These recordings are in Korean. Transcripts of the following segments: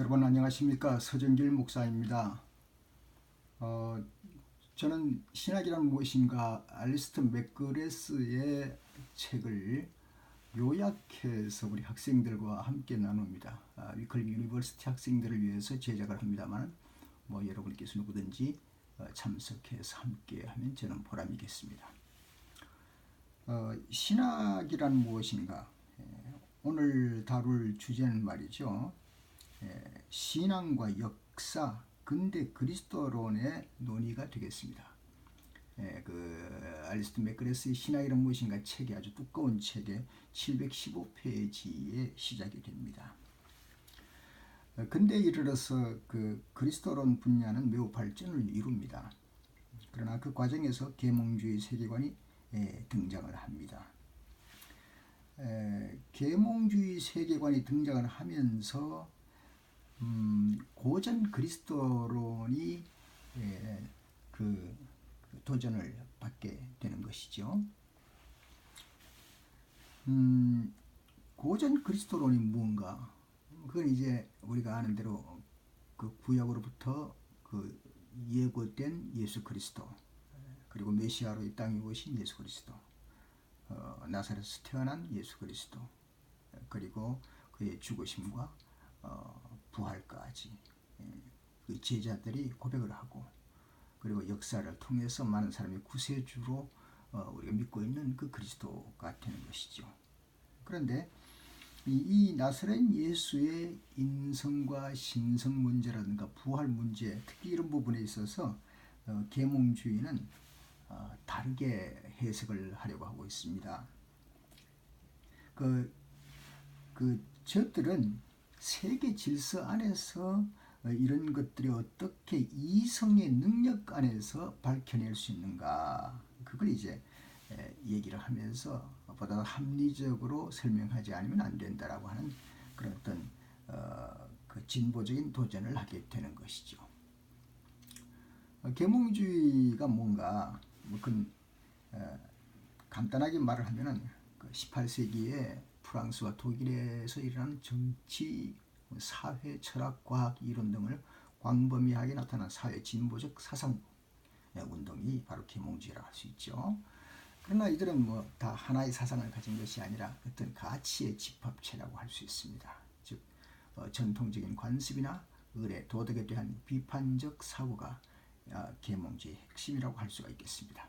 여러분 안녕하십니까 서정길 목사입니다. 어, 저는 신학이란 무엇인가 알리스트 맥그레스의 책을 요약해서 우리 학생들과 함께 나눕니다. 아, 위클 유니버시티 학생들을 위해서 제작을 합니다만 뭐 여러분께서 누구든지 어, 참석해서 함께 하면 저는 보람이겠습니다. 어, 신학이란 무엇인가 예, 오늘 다룰 주제는 말이죠. 예, 신앙과 역사, 근대 그리스도론의 논의가 되겠습니다. 예, 그 알리스트 맥그레스의 신학이란 무엇인가 책이 아주 두꺼운 책에 715페이지에 시작이 됩니다. 어, 근대 이르러서 그 그리스도론 분야는 매우 발전을 이룹니다. 그러나 그 과정에서 계몽주의 세계관이 예, 등장을 합니다. 에, 계몽주의 세계관이 등장을 하면서 음, 고전 그리스도론이 예, 그, 그 도전을 받게 되는 것이죠. 음, 고전 그리스도론이 무가 그건 이제 우리가 아는 대로 그 구약으로부터 그 예고된 예수 그리스도 그리고 메시아로 이 땅에 오신 예수 그리스도 어, 나사렛에서 태어난 예수 그리스도 그리고 그의 죽으심과 어, 부활까지 예, 그 제자들이 고백을 하고 그리고 역사를 통해서 많은 사람이 구세주로 어, 우리가 믿고 있는 그 그리스도가 되는 것이죠. 그런데 이, 이 나사렛 예수의 인성과 신성 문제라든가 부활 문제, 특히 이런 부분에 있어서 어, 계몽주의는 어, 다르게 해석을 하려고 하고 있습니다. 그, 그 저들은 세계 질서 안에서 어, 이런 것들이 어떻게 이성의 능력 안에서 밝혀낼 수 있는가 그걸 이제 얘기를 하면서 보다 합리적으로 설명하지 않으면 안 된다라고 하는 그런 어떤 어, 그 진보적인 도전을 하게 되는 것이죠. 어, 계몽주의가 뭔가 뭐그 간단하게 말을 하면은 그 18세기에 프랑스와 독일에서 일어난 정치, 사회, 철학, 과학 이론 등을 광범위하게 나타난 사회 진보적 사상 운동이 바로 계몽주의라고 할수 있죠. 그러나 이들은 뭐 다 하나의 사상을 가진 것이 아니라 어떤 가치의 집합체라고 할 수 있습니다. 즉 어, 전통적인 관습이나 의례, 도덕에 대한 비판적 사고가 어, 계몽주의 핵심이라고 할 수가 있겠습니다.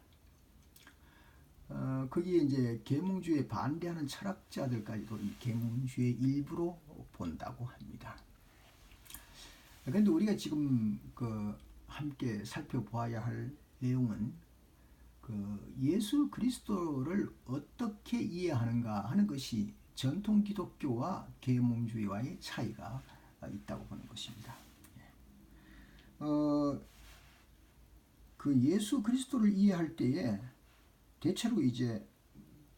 어, 거기에 이제 계몽주의에 반대하는 철학자들까지도 이 계몽주의 일부로 본다고 합니다. 그런데 우리가 지금 그 함께 살펴보아야 할 내용은 그 예수 그리스도를 어떻게 이해하는가 하는 것이 전통 기독교와 계몽주의와의 차이가 있다고 보는 것입니다. 예. 어, 그 예수 그리스도를 이해할 때에 대체로 이제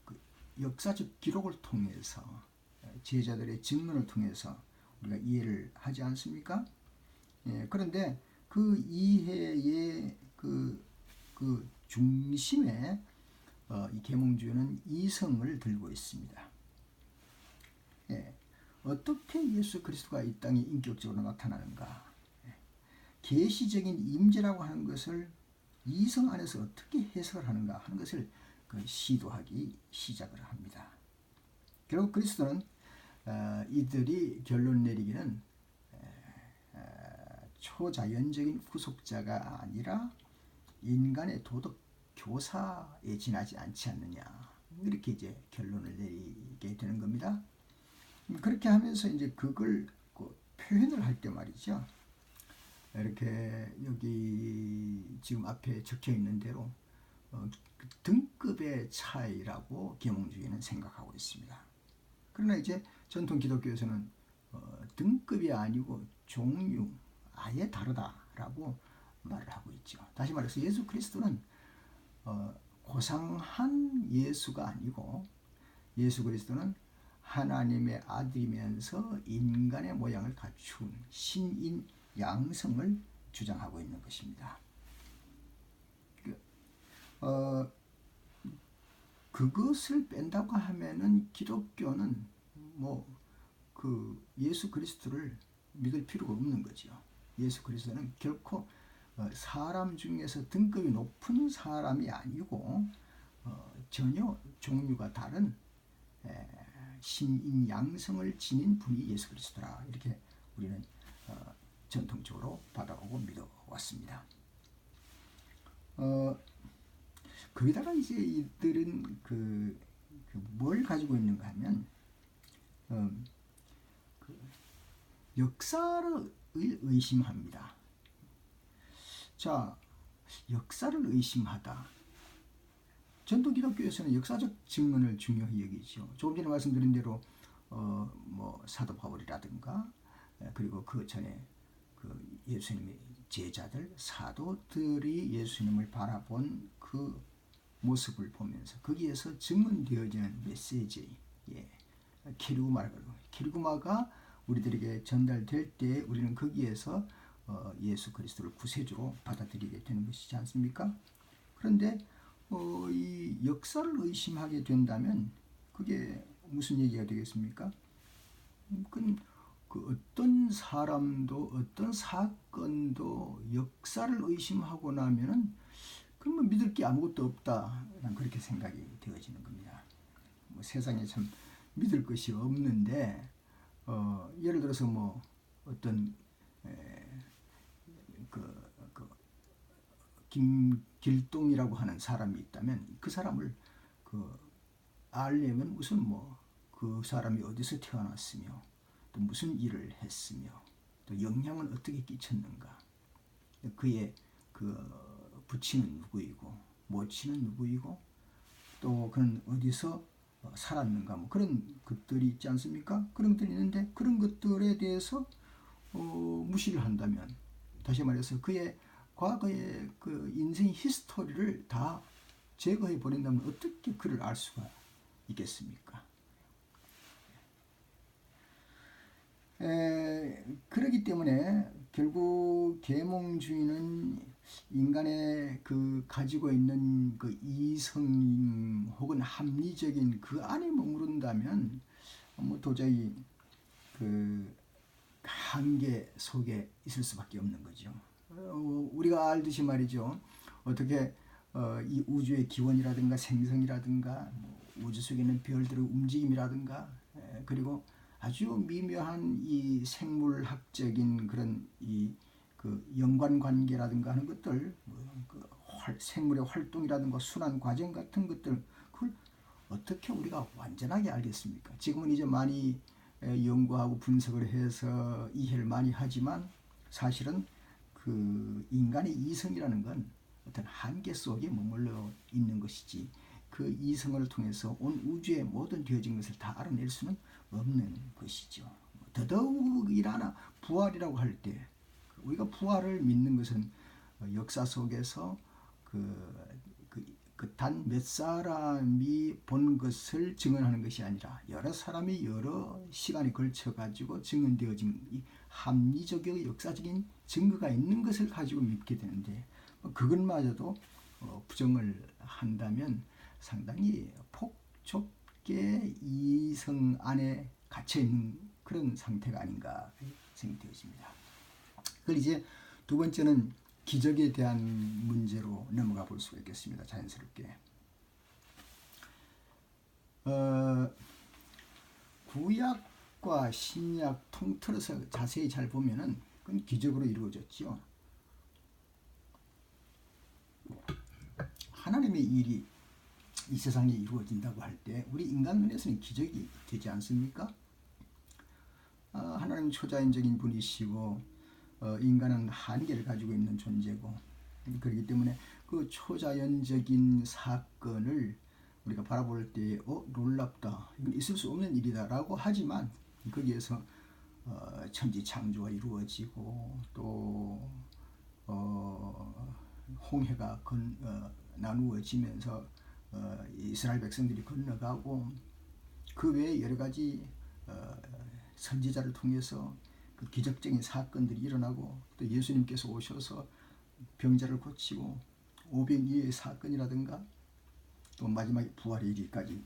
그 역사적 기록을 통해서 제자들의 증언을 통해서 우리가 이해를 하지 않습니까? 예, 그런데 그 이해의 그, 그 중심에 어, 이 계몽주의는 이성을 들고 있습니다. 예, 어떻게 예수 그리스도가 이 땅에 인격적으로 나타나는가? 예, 계시적인 임재라고 하는 것을 이성 안에서 어떻게 해석을 하는가 하는 것을 그 시도하기 시작을 합니다. 결국 그리스도는 어, 이들이 결론 내리기는 초자연적인 후속자가 아니라 인간의 도덕 교사에 지나지 않지 않느냐 이렇게 이제 결론을 내리게 되는 겁니다. 그렇게 하면서 이제 그걸 그 표현을 할 때 말이죠. 이렇게 여기 지금 앞에 적혀 있는 대로 어, 그 등급의 차이라고 계몽주의는 생각하고 있습니다. 그러나 이제 전통 기독교에서는 어, 등급이 아니고 종류 아예 다르다라고 말을 하고 있죠. 다시 말해서 예수 그리스도는 어, 고상한 예수가 아니고 예수 그리스도는 하나님의 아들이면서 인간의 모양을 갖춘 신인 양성을 주장하고 있는 것입니다. 그, 어, 그것을 뺀다고 하면은 기독교는 뭐 그 예수 그리스도를 믿을 필요가 없는 거죠. 예수 그리스도는 결코 어, 사람 중에서 등급이 높은 사람이 아니고 어, 전혀 종류가 다른 신인 양성을 지닌 분이 예수 그리스도라 이렇게 우리는 어, 전통적으로 받아오고 믿어왔습니다. 어, 거기다가 이제 이들은 그, 그 뭘 가지고 있는가 하면 어, 그 역사를 의심합니다. 자, 역사를 의심하다. 전통 기독교에서는 역사적 증언을 중요히 여기죠. 조금 전에 말씀드린 대로 어, 뭐 사도 바울이라든가 그리고 그 전에 그 예수님의 제자들 사도들이 예수님을 바라본 그 모습을 보면서 거기에서 증언되어지는 메시지, 예, 키르구마라고 키르구마가 우리들에게 전달될 때 우리는 거기에서 어, 예수 그리스도를 구세주로 받아들이게 되는 것이지 않습니까? 그런데 어, 이 역사를 의심하게 된다면 그게 무슨 얘기가 되겠습니까? 그, 그 어떤 사람도 어떤 사건도 역사를 의심하고 나면은 그러면 믿을 게 아무것도 없다. 난 그렇게 생각이 되어지는 겁니다. 뭐 세상에 참 믿을 것이 없는데 어, 예를 들어서 뭐 어떤 에, 그, 그 김길동이라고 하는 사람이 있다면 그 사람을 그 알려면 무슨 뭐그 사람이 어디서 태어났으며 또 무슨 일을 했으며 또 영향을 어떻게 끼쳤는가 그의 그 부친은 누구이고 모친은 누구이고 또 그는 어디서 살았는가 뭐 그런 것들이 있지 않습니까? 그런 것들이 있는데 그런 것들에 대해서 어, 무시를 한다면 다시 말해서 그의 과거의 그 인생 히스토리를 다 제거해 버린다면 어떻게 그를 알 수가 있겠습니까? 에, 그러기 때문에 결국 계몽주의는 인간의 그 가지고 있는 그 이성 혹은 합리적인 그 안에 머무른다면 뭐 도저히 그 한계 속에 있을 수밖에 없는 거죠. 어, 우리가 알듯이 말이죠. 어떻게 어, 이 우주의 기원이라든가 생성이라든가 뭐 우주 속에 있는 별들의 움직임이라든가 에, 그리고 아주 미묘한 이 생물학적인 그런 이 그 연관 관계라든가 하는 것들 뭐그 생물의 활동이라든가 순환 과정 같은 것들 그걸 어떻게 우리가 완전하게 알겠습니까? 지금은 이제 많이 연구하고 분석을 해서 이해를 많이 하지만 사실은 그 인간의 이성이라는 건 어떤 한계 속에 머물러 있는 것이지 그 이성을 통해서 온 우주의 모든 되어진 것을 다 알아낼 수는 없는 것이죠. 더더욱이라나 부활이라고 할 때 우리가 부활을 믿는 것은 역사 속에서 그 그단몇 사람이 본 것을 증언하는 것이 아니라 여러 사람이 여러 시간에 걸쳐 가지고 증언되어진 이 합리적이고 역사적인 증거가 있는 것을 가지고 믿게 되는데 뭐 그것마저도 어, 부정을 한다면 상당히 폭좁게 이성 안에 갇혀 있는 그런 상태가 아닌가 생각되어집니다. 그걸 이제 두 번째는 기적에 대한 문제로 넘어가 볼 수가 있겠습니다. 자연스럽게. 어, 구약과 신약 통틀어서 자세히 잘 보면은 그건 기적으로 이루어졌죠. 하나님의 일이 이 세상에 이루어진다고 할 때 우리 인간 눈에서는 기적이 되지 않습니까? 아, 하나님 초자연적인 분이시고 어, 인간은 한계를 가지고 있는 존재고 그렇기 때문에 그 초자연적인 사건을 우리가 바라볼 때 어, 놀랍다. 이건 있을 수 없는 일이다라고 하지만 거기에서 어, 천지 창조가 이루어지고 또 어, 홍해가 건, 어, 나누어지면서 어, 이스라엘 백성들이 건너가고 그 외에 여러 가지 어, 선지자를 통해서 그 기적적인 사건들이 일어나고 또 예수님께서 오셔서 병자를 고치고 오병 이의 사건이라든가 또 마지막에 부활의 일까지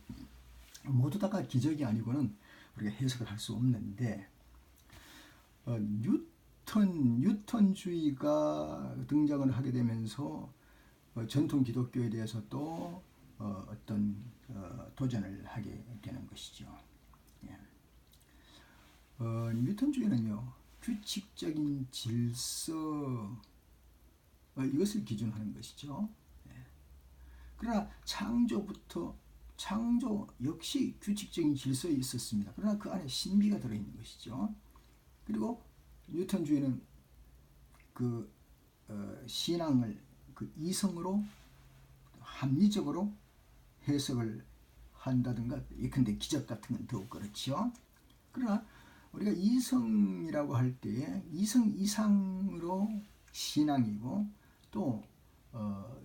모두 다가 기적이 아니고는 우리가 해석을 할 수 없는데 어, 뉴턴 뉴턴주의가 등장을 하게 되면서 어, 전통 기독교에 대해서 또 어, 어떤 어, 도전을 하게 되는 것이죠. 예. 어, 뉴턴주의는요 규칙적인 질서 어, 이것을 기준하는 것이죠. 예. 그러나 창조부터 창조 역시 규칙적인 질서에 있었습니다. 그러나 그 안에 신비가 들어있는 것이죠. 그리고 뉴턴주의는 그 어, 신앙을 그 이성으로 합리적으로 해석을 한다든가 예컨대 기적 같은 건 더욱 그렇지요. 그러나 우리가 이성이라고 할 때에 이성 이상으로 신앙이고 또 어,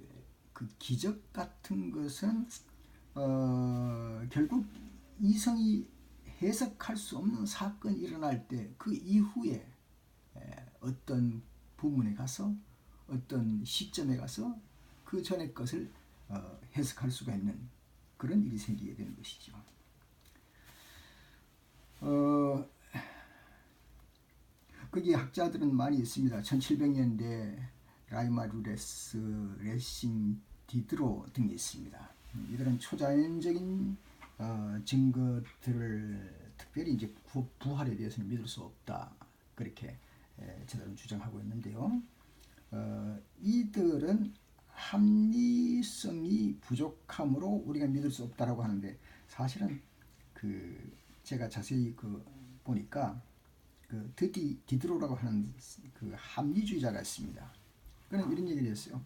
그 기적 같은 것은 어, 결국 이성이 해석할 수 없는 사건이 일어날 때 그 이후에 에, 어떤 부문에 가서 어떤 시점에 가서 그 전의 것을 어, 해석할 수가 있는 그런 일이 생기게 되는 것이죠. 어, 거기 학자들은 많이 있습니다. 1700년대 라이마 루레스, 레싱, 디드로 등이 있습니다. 이들은 초자연적인 어, 증거들을 특별히 이제 구, 부활에 대해서는 믿을 수 없다 그렇게 에, 저들은 주장하고 있는데요. 어, 이들은 합리성이 부족함으로 우리가 믿을 수 없다라고 하는데 사실은 그 제가 자세히 그 보니까 그 드디 디드로라고 하는 그 합리주의자가 있습니다. 그는 이런 얘기를 했어요.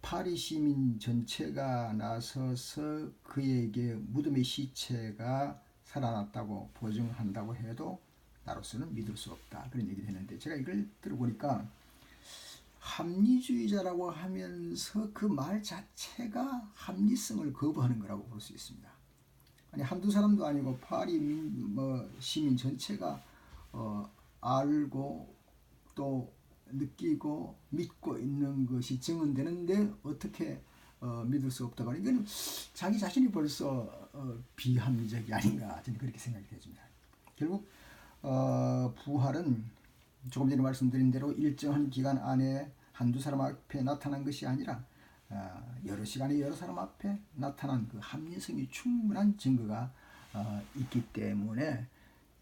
파리 시민 전체가 나서서 그에게 무덤의 시체가 살아났다고 보증한다고 해도 나로서는 믿을 수 없다. 그런 얘기를 했는데 제가 이걸 들어보니까 합리주의자라고 하면서 그 말 자체가 합리성을 거부하는 거라고 볼 수 있습니다. 아니 한두 사람도 아니고 파리 민, 뭐 시민 전체가 어, 알고 또 느끼고 믿고 있는 것이 증언되는데 어떻게 어, 믿을 수 없다고 하는 이건 자기 자신이 벌써 어, 비합리적이 아닌가 저는 그렇게 생각이 되집니다. 결국 어, 부활은 조금 전에 말씀드린 대로 일정한 기간 안에 한두 사람 앞에 나타난 것이 아니라 어, 여러 시간에 여러 사람 앞에 나타난 그 합리성이 충분한 증거가 어, 있기 때문에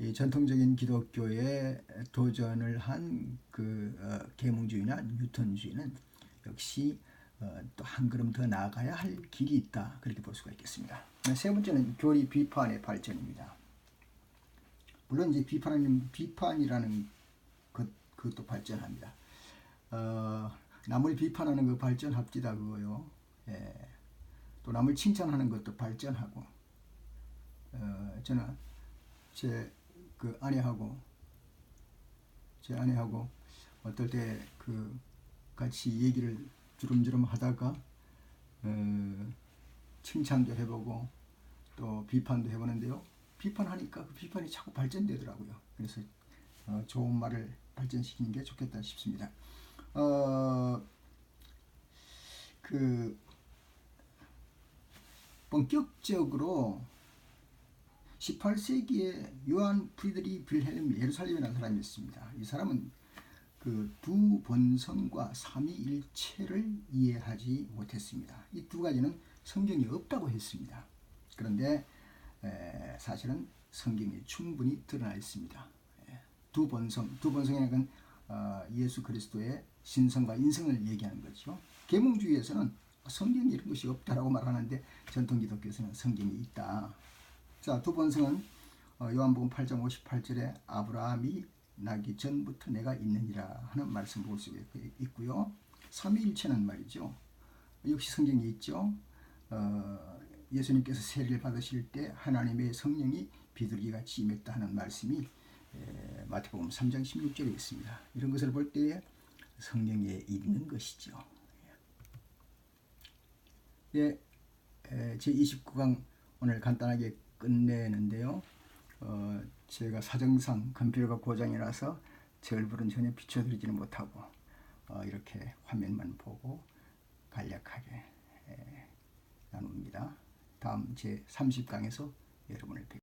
이 전통적인 기독교에 도전을 한그 어, 계몽주의나 뉴턴주의는 역시 어, 또한 걸음 더 나아가야 할 길이 있다 그렇게 볼 수가 있겠습니다. 세 번째는 교리 비판의 발전입니다. 물론 이제 비판은 비판이라는 것 그것도 발전합니다. 어, 남을 비판하는 거 발전합디다 그거요. 예. 또 남을 칭찬하는 것도 발전하고 어, 저는 제 그 아내하고 제 아내하고 어떨 때 그 같이 얘기를 주름주름 하다가 어, 칭찬도 해보고 또 비판도 해보는데요. 비판하니까 그 비판이 자꾸 발전되더라고요. 그래서 어, 좋은 말을 발전시키는 게 좋겠다 싶습니다. 어, 그 본격적으로 18세기에 요한 프리드리 빌헬m 예루살렘이라는 사람이 있습니다. 이 사람은 그 두 본성과 삼위일체를 이해하지 못했습니다. 이 두 가지는 성경이 없다고 했습니다. 그런데 에, 사실은 성경에 충분히 드러나 있습니다. 에, 두 본성, 두 본성이라는 건 어, 예수 그리스도의 신성과 인성을 얘기하는 거죠. 계몽주의에서는 성경에 이런 것이 없다라고 말하는데 전통 기독교에서는 성경이 있다. 자, 두 번성은 어, 요한복음 8장 58절에 아브라함이 나기 전부터 내가 있느니라 하는 말씀 볼 수 있고요. 삼위일체는 말이죠. 역시 성경에 있죠. 어, 예수님께서 세례를 받으실 때 하나님의 성령이 비둘기같이 임했다 하는 말씀이 에, 마태복음 3장 16절에 있습니다. 이런 것을 볼때 성령에 있는 것이죠. 예, 제 29강 오늘 간단하게 끝내는데요. 어, 제가 사정상 컴퓨터가 고장이라서 제 얼굴은 전혀 비춰드리지는 못하고 어, 이렇게 화면만 보고 간략하게 에, 나눕니다. 다음 제 30강에서 여러분을 뵙겠습니다.